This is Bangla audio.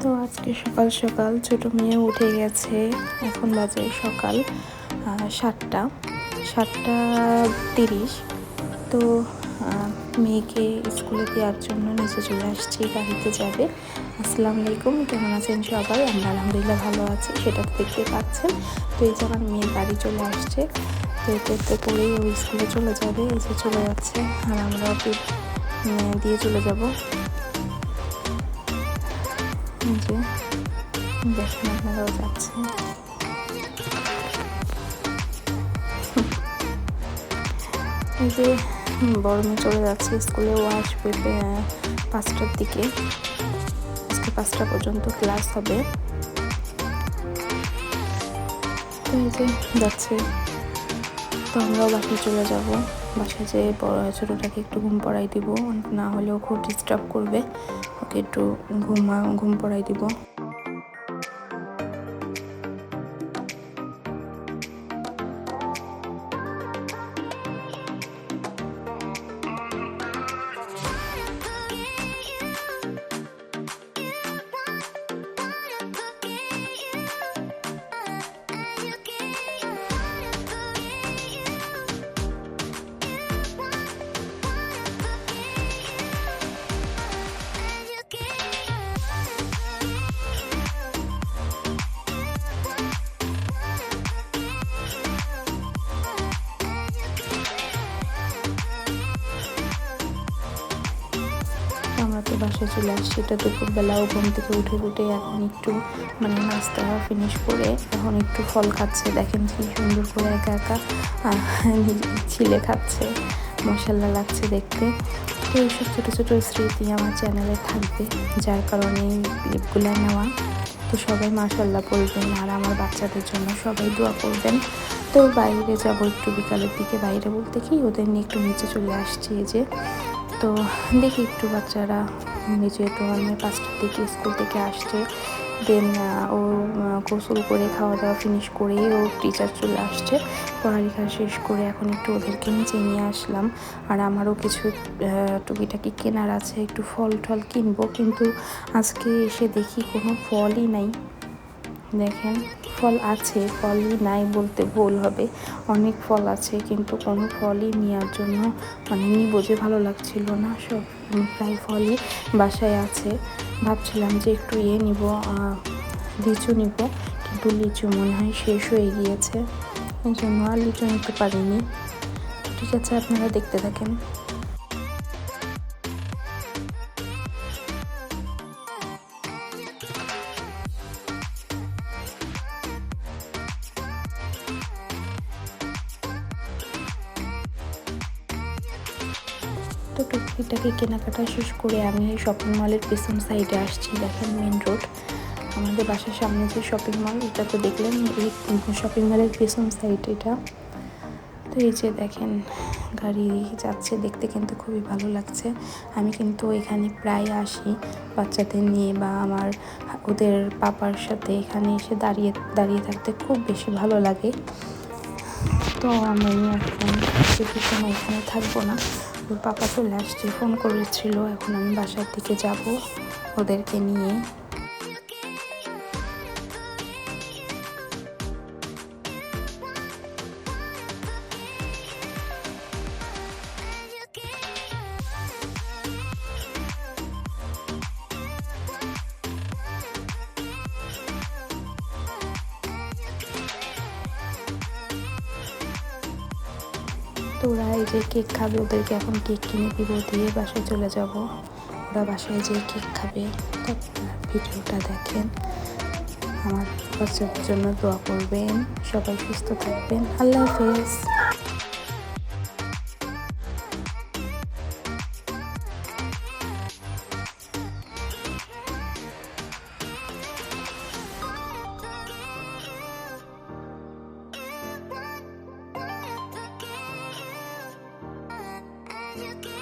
তো আজকে সকাল সকাল ছোট মেয়ে উঠে গেছে। এখন বাজে সকাল সাতটা। সাতটা তিরিশ। তো মেয়েকে স্কুলে দেওয়ার জন্য নিচে চলে আসছি গাড়িতে যাবে। আসসালামু আলাইকুম, কেমন আছেন সবাই? আমরা আলহামদুলিল্লাহ ভালো আছি, সেটা দেখতে পাচ্ছেন। তো এই যে আমার মেয়ের গাড়ি চলে আসছে। তো এতে করেই ও স্কুলে চলে যাবে যে চলে যাচ্ছে। আর আমরা দিয়ে চলে যাব। যে দেখেন আপনারাও যাচ্ছে। এই যে বড় চলে যাচ্ছে, স্কুলে ও আসবে পাঁচটার দিকে। আজকে পাঁচটা পর্যন্ত ক্লাস হবে। এই যে যাচ্ছে তো আমরাও বাসায় চলে যাব। বাসায় যেয়ে বড় ছোটোটাকে একটু ঘুম পড়াই দিব। না হলেও খুব ডিস্টার্ব করবে। ওকে একটু ঘুমা ঘুম পড়াই দিব। আমরা তো বাসায় চলে আসছি এটা দুপুরবেলাও ঘুম থেকে উঠে উঠে এখন একটু মানে নাস্তা ফিনিশ করে এখন একটু ফল খাচ্ছে। দেখেন কি সুন্দর করে একা একা ছিলে খাচ্ছে। মশাল্লা লাগছে দেখতে। তো এইসব ছোটো ছোটো স্মৃতি আমার চ্যানেলে থাকবে, যার কারণে এই ক্লিপগুলো নেওয়া। তো সবাই মাশাল্লাহ বলবেন, আর আমার বাচ্চাদের জন্য সবাই দোয়া করবেন। তো বাইরে যাব একটু বিকালের দিকে। বাইরে বলতে কি, ওদের নিয়ে একটু নিচে চলে আসছি যে। তো দেখি একটু বাচ্চারা নিচে তো মানে পাঁচটার দিকে স্কুল থেকে আসছে। দেন ও গোসল করে খাওয়া দাওয়া ফিনিশ করে ও টিচার চলে আসছে। পড়ালেখা শেষ করে এখন একটু ওদেরকে নিচে নিয়ে আসলাম। আর আমারও কিছু টুকিটাকি কেনার আছে, একটু ফল টল কিনবো। কিন্তু আজকে এসে দেখি কোনো ফলই নাই। দেখেন, ফল আছে, ফলই নাই বলতে ভুল হবে। অনেক ফল আছে, কিন্তু কোনো ফলই নেওয়ার জন্য মানে নিব যে ভালো লাগছিল না। সব প্রায় ফলই বাসায় আছে। ভাবছিলাম যে একটু ইয়ে নিব লিচু নিব, কিন্তু লিচু মনে হয় শেষ হয়ে গিয়েছে। এই জন্য আর লিচু নিতে পারিনি। ঠিক আছে, আপনারা দেখতে থাকেন। তো টুকটাকে কেনাকাটা শেষ করে আমি শপিং মলের পেছন সাইডে আসছি, দেখেন মেন রোড আমাদের বাসার সামনে যে শপিং মল এটা তো দেখলেন, এই শপিং মলের পেছন সাইড এটা। তো এই যে দেখেন, গাড়ি যাচ্ছে, দেখতে কিন্তু খুবই ভালো লাগছে। আমি কিন্তু এখানে প্রায় আসি বাচ্চাদের নিয়ে বা আমার ওদের পাপার সাথে এখানে এসে দাঁড়িয়ে দাঁড়িয়ে থাকতে খুব বেশি ভালো লাগে। তো আমি এখন বেশি সময় এখানে থাকব না। ওর পাপা চলে আসছে, ফোন করেছিল, এখন আমি বাসার দিকে যাব ওদেরকে নিয়ে। ওরা এই যে কেক খাবে, ওদেরকে এখন কেক কিনে দিব, দিয়ে বাসায় চলে যাব। ওরা বাসায় যে কেক খাবে। ভিডিওটা দেখেন। আমার বাচ্চাদের জন্য দোয়া করবেন। সবাই সুস্থ থাকবেন। আল্লাহ হাফেজ। you can